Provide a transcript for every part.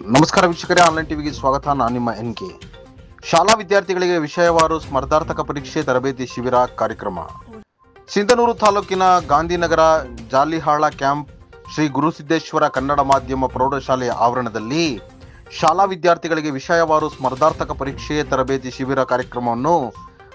ನಮಸ್ಕಾರ ವೀಕ್ಷಕರೇ ಆನ್ಲೈನ್ ಟಿವಿಗೆ ಸ್ವಾಗತ. ನಾನು ನಿಮ್ಮ ಎನ್ ಕೆ ಶಾಲಾ ವಿದ್ಯಾರ್ಥಿಗಳಿಗೆ ವಿಷಯವಾರು ಸ್ಪರ್ಧಾರ್ಥಕ ಪರೀಕ್ಷೆ ತರಬೇತಿ ಶಿಬಿರ ಕಾರ್ಯಕ್ರಮ. ಸಿಂಧನೂರು ತಾಲೂಕಿನ ಗಾಂಧಿನಗರ ಜಾಲಿಹಾಳ ಕ್ಯಾಂಪ್ ಶ್ರೀ ಗುರುಸಿದ್ದೇಶ್ವರ ಕನ್ನಡ ಮಾಧ್ಯಮ ಪ್ರೌಢಶಾಲೆಯ ಆವರಣದಲ್ಲಿ ಶಾಲಾ ವಿದ್ಯಾರ್ಥಿಗಳಿಗೆ ವಿಷಯವಾರು ಸ್ಪರ್ಧಾರ್ಥಕ ಪರೀಕ್ಷೆ ತರಬೇತಿ ಶಿಬಿರ ಕಾರ್ಯಕ್ರಮವನ್ನು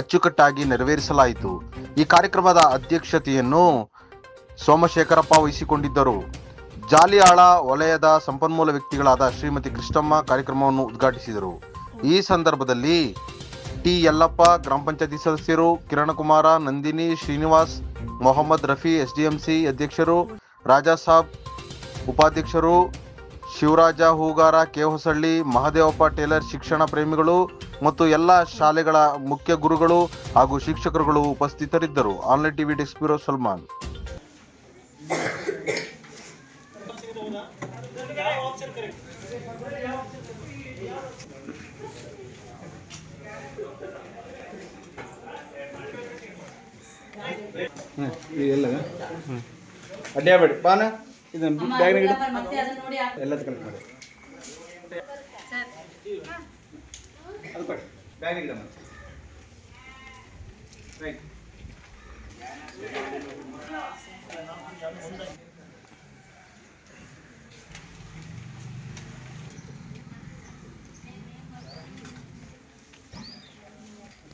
ಅಚ್ಚುಕಟ್ಟಾಗಿ ನೆರವೇರಿಸಲಾಯಿತು. ಈ ಕಾರ್ಯಕ್ರಮದ ಅಧ್ಯಕ್ಷತೆಯನ್ನು ಸೋಮಶೇಖರಪ್ಪ ವಹಿಸಿಕೊಂಡಿದ್ದರು. ಜಾಲಿಯಾಳ ವಲಯದ ಸಂಪನ್ಮೂಲ ವ್ಯಕ್ತಿಗಳಾದ ಶ್ರೀಮತಿ ಕೃಷ್ಣಮ್ಮ ಕಾರ್ಯಕ್ರಮವನ್ನು ಉದ್ಘಾಟಿಸಿದರು. ಈ ಸಂದರ್ಭದಲ್ಲಿ ಟಿ ಯಲ್ಲಪ್ಪ, ಗ್ರಾಮ ಪಂಚಾಯತಿ ಸದಸ್ಯರು ಕಿರಣಕುಮಾರ, ನಂದಿನಿ, ಶ್ರೀನಿವಾಸ್, ಮೊಹಮ್ಮದ್ ರಫಿ, ಎಸ್ಡಿಎಂಸಿ ಅಧ್ಯಕ್ಷರು, ರಾಜಾ ಸಾಬ್ ಉಪಾಧ್ಯಕ್ಷರು, ಶಿವರಾಜ ಹೂಗಾರ, ಕೆ ಹೊಸಳ್ಳಿ, ಮಹದೇವಪ್ಪ ಟೇಲರ್ ಶಿಕ್ಷಣ ಪ್ರೇಮಿಗಳು ಮತ್ತು ಎಲ್ಲ ಶಾಲೆಗಳ ಮುಖ್ಯ ಗುರುಗಳು ಹಾಗೂ ಶಿಕ್ಷಕರುಗಳು ಉಪಸ್ಥಿತರಿದ್ದರು. Online TV desk bureau Salman. ಹ್ಮ್, ಇದು ಎಲ್ಲ ಅಡ್ಡಾಬೇಡಿ ಬಾನ ಇದನ್ನ ಬ್ಯಾಗ್ನಾಗ ಇಡು ಮತ್ತೆ ಅದನ್ನ ನೋಡಿ ಎಲ್ಲ ಕನೆಕ್ಟ್ ಮಾಡಿ ಅದು ಕೊಡಿ ಬ್ಯಾಗ್ನಾಗ ಇಡಮ್ಮ ರೈಟ್